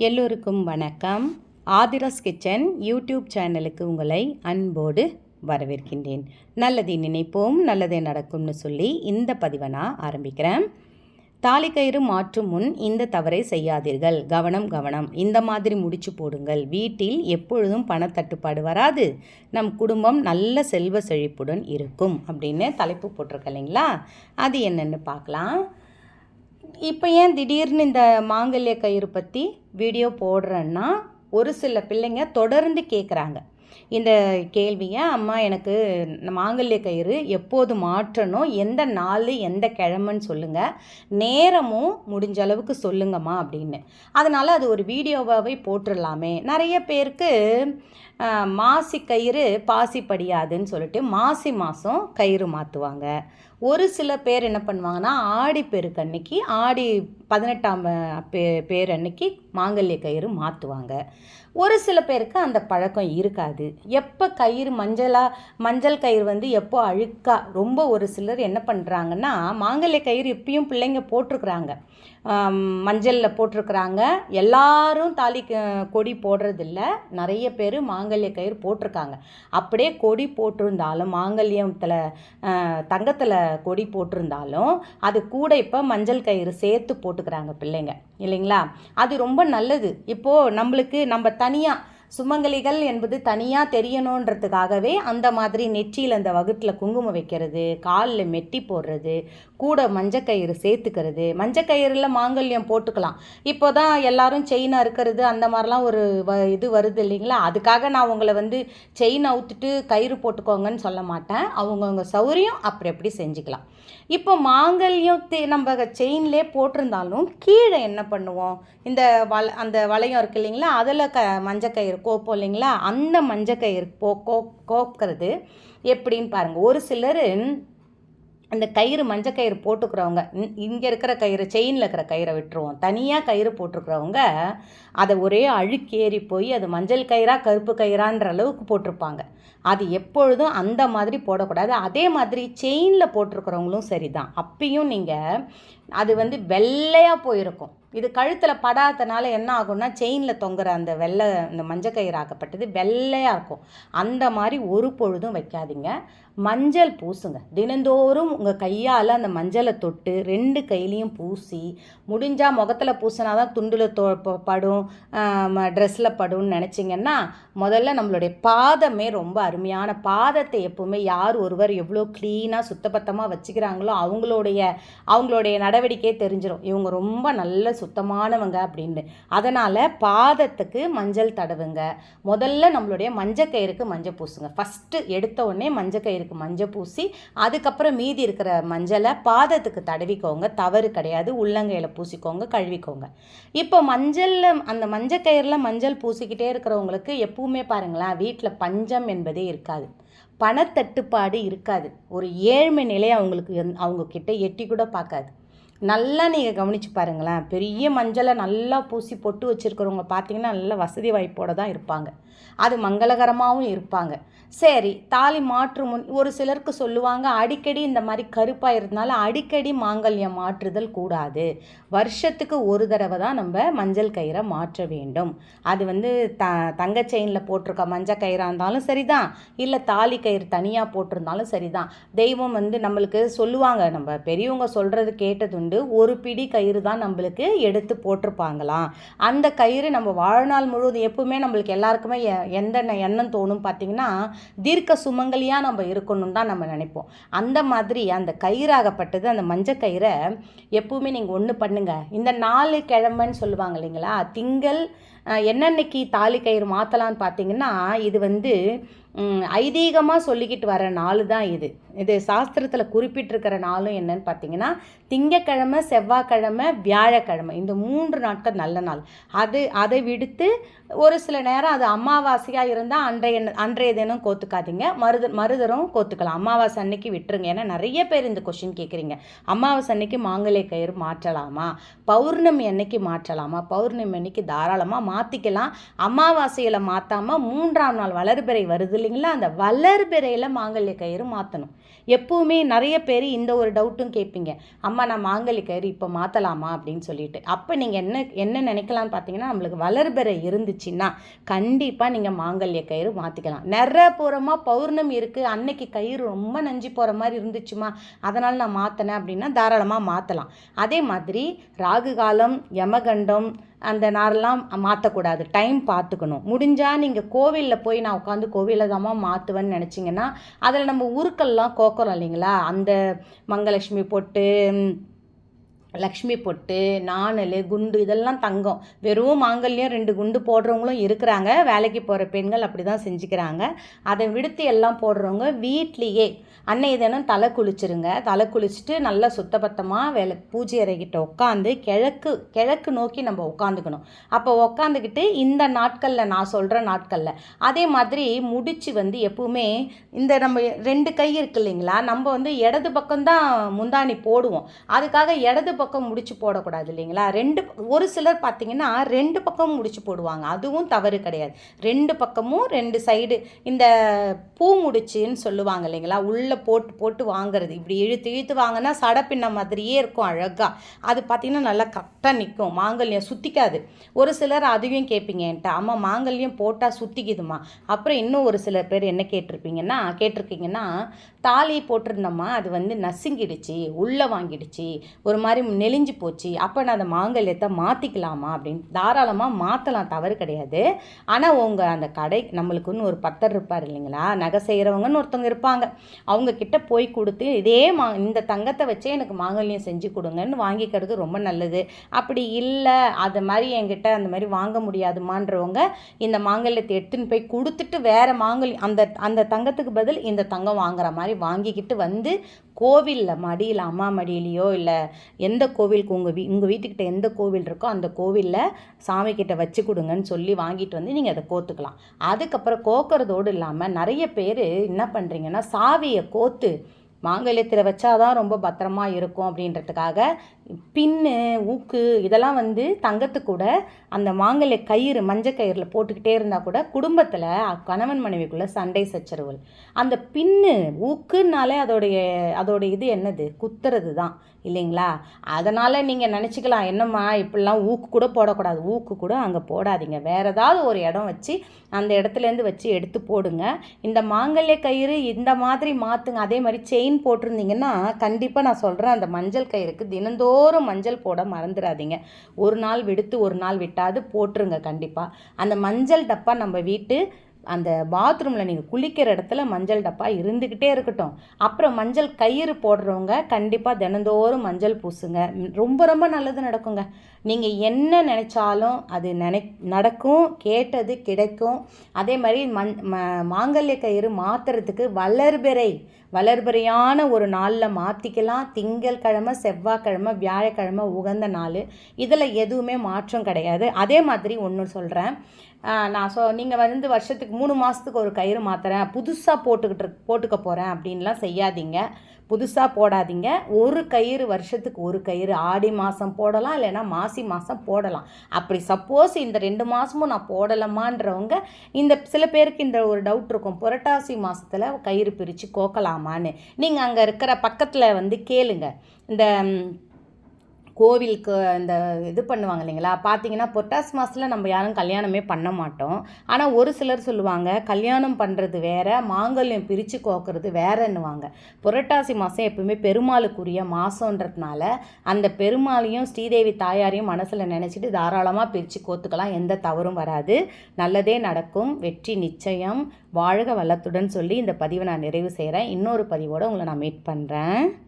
எல்லோருக்கும் வணக்கம். Aadhira's kitchen YouTube சேனலுக்கு உங்களை அன்போடு வரவேற்கின்றேன். நல்லதை நினைப்போம் நல்லதே நடக்கும்னு சொல்லி இந்த பதிவை நான் ஆரம்பிக்கிறேன். தாலிக்கயிறு மாற்றும் முன் இந்த தவறை செய்யாதீர்கள். கவனம் கவனம். இந்த மாதிரி முடிச்சு போடுங்கள். வீட்டில் எப்பொழுதும் பணத்தட்டுப்பாடு வராது. நம் குடும்பம் நல்ல செல்வ செழிப்புடன் இருக்கும் அப்படின்னு தலைப்பு போட்டிருக்க இல்லைங்களா? அது என்னென்னு பார்க்கலாம். இப்போ ஏன் திடீர்னு இந்த மாங்கல்ய கயிறு பற்றி வீடியோ போடுறேன்னா ஒரு சில பிள்ளைங்க தொடர்ந்து கேட்குறாங்க இந்த கேள்வியை அம்மா எனக்கு மாங்கல்ய கயிறு எப்போது மாற்றணும்? எந்த நாள்? எந்த கிழமைன்னு சொல்லுங்கள் நேரமும் முடிஞ்ச அளவுக்கு சொல்லுங்கம்மா அப்படின்னு. அதனால் அது ஒரு வீடியோவாகவே போட்டுடலாமே நிறைய பேருக்கு மாசி கயிறு பாசி படியாதுன்னு சொல்லிட்டு மாசி மாதம் கயிறு மாற்றுவாங்க ஒரு சில பேர் என்ன பண்ணுவாங்கன்னா ஆடி பெருக்கு அன்னைக்கு ஆடி பதினெட்டாம் பே- பேர் அன்னைக்கு மாங்கல்ய கயிறு மாற்றுவாங்க ஒரு சில பேருக்கு அந்த பழக்கம் இருக்காது. எப்போ கயிறு மஞ்சளாக மஞ்சள் கயிறு வந்து எப்போ அழுக்கா ரொம்ப ஒரு சிலர் என்ன பண்ணுறாங்கன்னா மாங்கல்ய கயிறு இப்பயும் பிள்ளைங்க போட்டிருக்கிறாங்க. மஞ்சளில் போட்டிருக்கிறாங்க. எல்லாரும் தாலி கொடி போடுறதில்ல. நிறைய பேர் மாங்க மாங்கல்ய கயிறு போட்டிருக்காங்க. அப்படியே கொடி போட்டிருந்தாலும் மாங்கல்யத்தில் தங்கத்தில் கொடி போட்டிருந்தாலும் அது கூட இப்போ மஞ்சள் கயிறு சேர்த்து போட்டுக்கிறாங்க பிள்ளைங்க. இல்லைங்களா? அது ரொம்ப நல்லது. இப்போது நம்மளுக்கு நம்ம தனியாக சுமங்கலிகள் என்பது தனியாக தெரியணுன்றதுக்காகவே அந்த மாதிரி நெற்றியில் அந்த வகுட்டில் குங்குமம் வைக்கிறது காலில் மெட்டி போடுறது கூட மஞ்சக்கயிறு சேர்த்துக்கிறது. மஞ்சக்கயிறில் மாங்கல்யம் போட்டுக்கலாம். இப்போ தான் எல்லாரும் செயினாக அறுக்கிறது அந்த மாதிரிலாம் ஒரு வ இது வருது இல்லைங்களா? அதுக்காக நான் உங்களை வந்து செயின் அவுத்துட்டு கயிறு போட்டுக்கோங்கன்னு சொல்ல மாட்டேன். அவங்கவுங்க சௌரியம் அப்படி அப்படி செஞ்சுக்கலாம். இப்போ மாங்கல்யம் நம்ம செயின்லே போட்டிருந்தாலும் கீழே என்ன பண்ணுவோம்? இந்த வள அந்த வளையம் இருக்கு இல்லைங்களா? அதில் க மஞ்சக்கயிறு கோப்போம் இல்லைங்களா? அந்த மஞ்சக்கயிறு போ கோ கோக்கிறது எப்படின்னு பாருங்கள் ஒரு சிலர் அந்த கயிறு மஞ்சள் கயிறு போட்டுக்கிறவங்க இங்கே இருக்கிற கயிறு செயினில் இருக்கிற கயிறை விட்டுருவோம். தனியாக கயிறு போட்டிருக்கிறவங்க அதை ஒரே அழுக்கேறி போய் அது மஞ்சள் கயிறாக கருப்பு கயிறான்ற அளவுக்கு போட்டிருப்பாங்க. அது எப்பொழுதும் அந்த மாதிரி போடக்கூடாது. அதே மாதிரி செயினில் போட்டிருக்கிறவங்களும் சரிதான். அப்பயும் நீங்கள் அது வந்து வெள்ளையாக போயிருக்கும். இது கழுத்தில் படாதனால என்ன ஆகும்னா செயினில் தொங்குற அந்த வெள்ளை அந்த மஞ்சள் கயிறு ஆக்கப்பட்டது வெள்ளையாக இருக்கும். அந்த மாதிரி ஒரு பொழுதும் வைக்காதீங்க. மஞ்சள் பூசுங்க. தினந்தோறும் உங்கள் கையால் அந்த மஞ்சளை தொட்டு ரெண்டு கையிலையும் பூசி முடிஞ்சால் முகத்தில் பூசினா தான் துண்டில் தொ படும் ட்ரெஸ்ஸில் படும்னு நினச்சிங்கன்னா முதல்ல நம்மளுடைய பாதமே ரொம்ப அருமையான பாதத்தை எப்போவுமே யார் ஒருவர் எவ்வளோ க்ளீனாக சுத்தபத்தமாக வச்சுக்கிறாங்களோ அவங்களுடைய அவங்களுடைய நடவடிக்கையே தெரிஞ்சிடும் இவங்க ரொம்ப நல்ல சுத்தமானவங்க அப்படின்னு. அதனால் பாதத்துக்கு மஞ்சள் தடவுங்க. முதல்ல நம்மளுடைய மஞ்சக்கயிறுக்கு மஞ்சள் பூசுங்க. ஃபஸ்ட்டு எடுத்த உடனே மஞ்சக்கயிறுக்கு மஞ்சள் பூசி அதுக்கப்புறம் மீதி இருக்கிற மஞ்சளை பாதத்துக்கு தடவிக்கோங்க. தவறு கிடையாது. உள்ளங்கையில் பூசிக்கோங்க கழுவிக்கோங்க. இப்போ மஞ்சளில் அந்த மஞ்சக்கயிறில் மஞ்சள் பூசிக்கிட்டே இருக்கிறவங்களுக்கு எப்பவுமே பாருங்களேன் வீட்டில் பஞ்சம் என்பதே இருக்காது. பணத்தட்டுப்பாடு இருக்காது. ஒரு ஏழ்மை நிலை அவங்களுக்கு அவங்க கிட்ட எட்டி கூட பார்க்காது. நல்லா நீங்கள் கவனிச்சு பாருங்களேன். பெரிய மஞ்சளை நல்லா பூசி பொட்டு வச்சுருக்கிறவங்க பார்த்தீங்கன்னா நல்ல வசதி வாய்ப்போடு தான் இருப்பாங்க. அது மங்களகரமாகவும் இருப்பாங்க. சரி தாலி மாற்று முன் ஒரு சிலருக்கு சொல்லுவாங்க அடிக்கடி இந்த மாதிரி கருப்பாக இருந்தாலும் அடிக்கடி மாங்கல்யம் மாற்றுதல் கூடாது. வருஷத்துக்கு ஒரு தடவை தான் நம்ம மஞ்சள் கயிறை மாற்ற வேண்டும். அது வந்து த தங்க செயினில் போட்டிருக்க மஞ்சள் கயிறாக இருந்தாலும் சரிதான். இல்லை தாலி கயிறு தனியாக போட்டிருந்தாலும் சரிதான். தெய்வம் வந்து நம்மளுக்கு சொல்லுவாங்க. நம்ம பெரியவங்க சொல்கிறது கேட்டதுண்டு ஒரு பிடி கயிறு தான் நம்மளுக்கு எடுத்து போட்டிருப்பாங்களாம். அந்த கயிறு நம்ம வாழ்நாள் முழுவதும் எப்பவுமே நம்மளுக்கு எல்லாருக்குமே எ- எந்த எண்ணம் தோணும் பார்த்தீங்கன்னா தீர்க்க சுமங்கலியாக நம்ம இருக்கணும் தான் நம்ம நினைப்போம். அந்த மாதிரி அந்த கயிறாகப்பட்டது அந்த மஞ்சள் கயிறை எப்பவுமே நீங்கள் ஒன்று பண்ணுங்கள் இந்த நாலு கிழமைன்னு சொல்லுவாங்க இல்லைங்களா? திங்கள் என்னன்னைக்கு தாலி கயிறு மாற்றலான்னு பார்த்தீங்கன்னா இது வந்து ஐதீகமாக சொல்லிக்கிட்டு வர நாள் தான் இது. இது சாஸ்திரத்தில் குறிப்பிட்டிருக்கிற நாளும் என்னன்னு பார்த்தீங்கன்னா திங்கக்கிழமை செவ்வாய்க்கிழமை வியாழக்கிழமை. இந்த மூன்று நாட்கள் நல்ல நாள். அது அதை விடுத்து ஒரு சில நேரம் அது அமாவாசையாக இருந்தால் அன்றைய அன்றைய தினம் கோத்துக்காதீங்க. மருத மருதரும் கோத்துக்கலாம். அமாவாசை அன்னைக்கு விட்டுருங்க. ஏன்னா நிறைய பேர் இந்த கொஷின் கேட்குறீங்க அமாவாசை அன்னைக்கு மாங்கல்ய கயிறு மாற்றலாமா? பௌர்ணமி அன்னைக்கு மாற்றலாமா? பௌர்ணமி அன்னைக்கு தாராளமாக மாற்றிக்கலாம் அமாவாசையில் மாற்றாமல் மூன்றாம் நாள் வளர்பிறை வருது இல்லைங்களா? அந்த வளர்பிறையில் மாங்கல்ய கயிறு மாற்றணும் எப்பவுமே நிறைய பேர் இந்த ஒரு டவுட்டும் கேட்பீங்க. அம்மா நான் மாங்கல்ய கயிறு இப்போ மாற்றலாமா அப்படின்னு சொல்லிட்டு. அப்போ நீங்கள் என்ன என்ன நினைக்கலாம்னு பார்த்தீங்கன்னா நம்மளுக்கு வளர்பிறை இருந்துச்சுன்னா கண்டிப்பாக நீங்கள் மாங்கல்ய கயிறு மாற்றிக்கலாம் நிறப்புறமாக பௌர்ணமி இருக்குது அன்னைக்கு கயிறு ரொம்ப நஞ்சு போகிற மாதிரி இருந்துச்சுமா? அதனால் நான் மாற்றினேன் அப்படின்னா தாராளமாக மாற்றலாம் அதே மாதிரி ராகு காலம் யமகண்டம் அந்த நாரெல்லாம் மாற்றக்கூடாது டைம் பார்த்துக்கணும் முடிஞ்சால் நீங்கள் கோவிலில் போய் நான் உட்காந்து கோவிலில் தாம்மா மாற்றுவேன்னு நினச்சிங்கன்னா அதில் நம்ம உருக்கள்லாம் கோக்குறோம் இல்லைங்களா? அந்த மங்கலட்சுமி பொட்டு லக்ஷ்மி பொட்டு நாணல் குண்டு இதெல்லாம் தங்கம். வெறும் மாங்கல்யம் ரெண்டு குண்டு போடுறவங்களும் இருக்கிறாங்க. வேலைக்கு போகிற பெண்கள் அப்படி தான் செஞ்சுக்கிறாங்க. அதை விடுத்து எல்லாம் போடுறவங்க வீட்லேயே அன்னை தினம் தலை குளிச்சிருங்க. தலை குளிச்சுட்டு நல்லா சுத்தபத்தமாக வேலை பூஜை அறைகிட்ட உட்காந்து கிழக்கு கிழக்கு நோக்கி நம்ம உட்காந்துக்கணும். அப்போ உட்காந்துக்கிட்டு இந்த நாட்களில் நான் சொல்கிற நாட்களில் அதே மாதிரி முடிச்சு வந்து எப்பவுமே இந்த நம்ம ரெண்டு கை இருக்கு இல்லைங்களா? நம்ம வந்து இடது பக்கம்தான் முந்தாணி போடுவோம். அதுக்காக இடது பக்கம் முடிச்சு போடக்கூடாது இல்லைங்களா? ரெண்டு ஒரு சிலர் பார்த்தீங்கன்னா ரெண்டு பக்கமும் முடிச்சு போடுவாங்க. அதுவும் தவறு கிடையாது. ரெண்டு பக்கமும் ரெண்டு சைடு இந்த பூ முடிச்சுன்னு சொல்லுவாங்க இல்லைங்களா? உள்ளே போட்டு போட்டு வாங்குறது. இப்படி இழுத்து இழுத்து வாங்கினா சடப்பின்ன மாதிரியே இருக்கும் அழகாக அது பார்த்திங்கன்னா நல்லா கரெக்டாக நிற்கும் மாங்கல்யம் சுற்றிக்காது ஒரு சிலர் அதையும் கேட்பீங்க என்கிட்ட அம்மா மாங்கல்யம் போட்டால் சுற்றிக்குதுமா அப்புறம் இன்னும் ஒரு சில பேர் என்ன கேட்டிருப்பீங்கன்னா கேட்டிருக்கீங்கன்னா தாலி போட்டிருந்தோம்மா அது வந்து நசுங்கிடுச்சு உள்ளே வாங்கிடுச்சு. ஒரு மாதிரி நெளிஞ்சு போச்சு. அப்போ நான் அந்த மாங்கல்யத்தை மாற்றிக்கலாமா அப்படின்னு தாராளமாக மாற்றலாம் தவறு கிடையாது. ஆனால் உங்கள் அந்த கடை நம்மளுக்குன்னு ஒரு பத்தர் இருப்பார் இல்லைங்களா? நகை செய்கிறவங்கன்னு ஒருத்தவங்க இருப்பாங்க. அவங்கக்கிட்ட போய் கொடுத்து இதே மா இந்த தங்கத்தை வச்சே எனக்கு மாங்கல்யம் செஞ்சு கொடுங்கன்னு வாங்கிக்கிறது ரொம்ப நல்லது. அப்படி இல்லை அது மாதிரி என்கிட்ட அந்த மாதிரி வாங்க முடியாதுமான்றவங்க இந்த மாங்கல்யத்தை எடுத்துன்னு போய் கொடுத்துட்டு வேறு மாங்கல்யம் அந்த அந்த தங்கத்துக்கு பதில் இந்த தங்கம் வாங்குற மாதிரி வாங்கிக்கிட்டு வந்து கோவிலில் மடியில் அம்மா மடியிலையோ இல்லை எந்த கோவிலுக்கு உங்கள் வீ உங்கள் வீட்டுக்கிட்ட எந்த கோவில் இருக்கோ அந்த கோவிலில் சாமிக்கிட்ட வச்சு கொடுங்கன்னு சொல்லி வாங்கிட்டு வந்து நீங்கள் அதை கோத்துக்கலாம். அதுக்கப்புறம் கோக்கிறதோடு இல்லாமல் நிறைய பேர் என்ன பண்ணுறீங்கன்னா சாவியை கோத்து மாங்கல்யத்தில் வச்சாதான் ரொம்ப பத்திரமா இருக்கும் அப்படின்றதுக்காக பின்னு ஊக்கு இதெல்லாம் வந்து தங்கத்து கூட அந்த மாங்கல்ய கயிறு மஞ்சள் கயிறில் போட்டுக்கிட்டே இருந்தால் கூட குடும்பத்தில் கணவன் மனைவிக்குள்ளே சண்டை சச்சரவுகள். அந்த பின்னு ஊக்குனாலே அதோடைய அதோடைய இது என்னது? குத்துறது தான் இல்லைங்களா? அதனால் நீங்கள் நினச்சிக்கலாம் என்னம்மா இப்படிலாம் ஊக்கு கூட போடக்கூடாது. ஊக்கு கூட அங்கே போடாதீங்க. வேறு ஏதாவது ஒரு இடம் வச்சு அந்த இடத்துலேருந்து வச்சு எடுத்து போடுங்க. இந்த மாங்கல்ய கயிறு இந்த மாதிரி மாற்றுங்க அதே மாதிரி செயின் போட்டிருந்தீங்கன்னா கண்டிப்பாக நான் சொல்கிறேன் அந்த மஞ்சள் கயிறுக்கு தினந்தோறும் மஞ்சள் போட மறந்துடாதீங்க. ஒரு நாள் விடுத்து ஒரு நாள் விட்டாது போட்டுருங்க கண்டிப்பாக அந்த மஞ்சள் டப்பா நம்ம வீட்டு அந்த பாத்ரூமில் நீங்கள் குளிக்கிற இடத்துல மஞ்சள் டப்பா இருந்துக்கிட்டே இருக்கட்டும். அப்புறம் மஞ்சள் கயிறு போடுறவங்க கண்டிப்பாக தினந்தோறும் மஞ்சள் பூசுங்க. ரொம்ப ரொம்ப நல்லது நடக்குங்க. நீங்கள் என்ன நினச்சாலும் அது நினை நடக்கும் கேட்டது கிடைக்கும். அதே மாதிரி மண் மாங்கல்ய கயிறு மாற்றுறதுக்கு வளர்பிறை வளர்பிறையான ஒரு நாளில் மாற்றிக்கலாம் திங்கள் கிழமை செவ்வாய்க்கிழமை வியாழக்கிழமை உகந்த நாள். இதில் எதுவுமே மாற்றம் கிடையாது. அதே மாதிரி ஒன்று சொல்கிறேன் நான் சொ நீங்கள் வந்து வருஷத்துக்கு மூணு மாதத்துக்கு ஒரு கயிறு மாற்றுறேன் புதுசாக போட்டுக்கிட்டு போட்டுக்க போகிறேன் அப்படின்லாம் செய்யாதீங்க. புதுசாக போடாதீங்க. ஒரு கயிறு வருஷத்துக்கு ஒரு கயிறு. ஆடி மாதம் போடலாம் இல்லைன்னா மாசி மாதம் போடலாம். அப்படி சப்போஸ் இந்த ரெண்டு மாதமும் நான் போடலாமான்றவங்க இந்த சில பேருக்கு இந்த ஒரு டவுட் இருக்கும். புரட்டாசி மாதத்தில் கயிறு பிரித்து கோக்கலாமான்னு. நீங்கள் அங்கே இருக்கிற பக்கத்தில் வந்து கேளுங்க. இந்த கோவிலுக்கு அந்த இது பண்ணுவாங்க இல்லைங்களா? பார்த்தீங்கன்னா பொட்டாஸ் மாதத்தில் நம்ம யாரும் கல்யாணமே பண்ண மாட்டோம். ஆனால் ஒரு சிலர் சொல்லுவாங்க கல்யாணம் பண்ணுறது வேறு மாங்கல்யம் பிரித்து கோக்கிறது வேறன்னுவாங்க. புரட்டாசி மாதம் எப்பவுமே பெருமாளுக்குரிய மாதன்றதுனால அந்த பெருமாளையும் ஸ்ரீதேவி தாயாரையும் மனசில் நினச்சிட்டு தாராளமாக பிரித்து கோத்துக்கலாம். எந்த தவறும் வராது. நல்லதே நடக்கும். வெற்றி நிச்சயம். வாழ்க வளத்துடன் சொல்லி இந்த பதிவை நான் நிறைவு செய்கிறேன் இன்னொரு பதிவோடு உங்களை நான் மீட் பண்ணுறேன்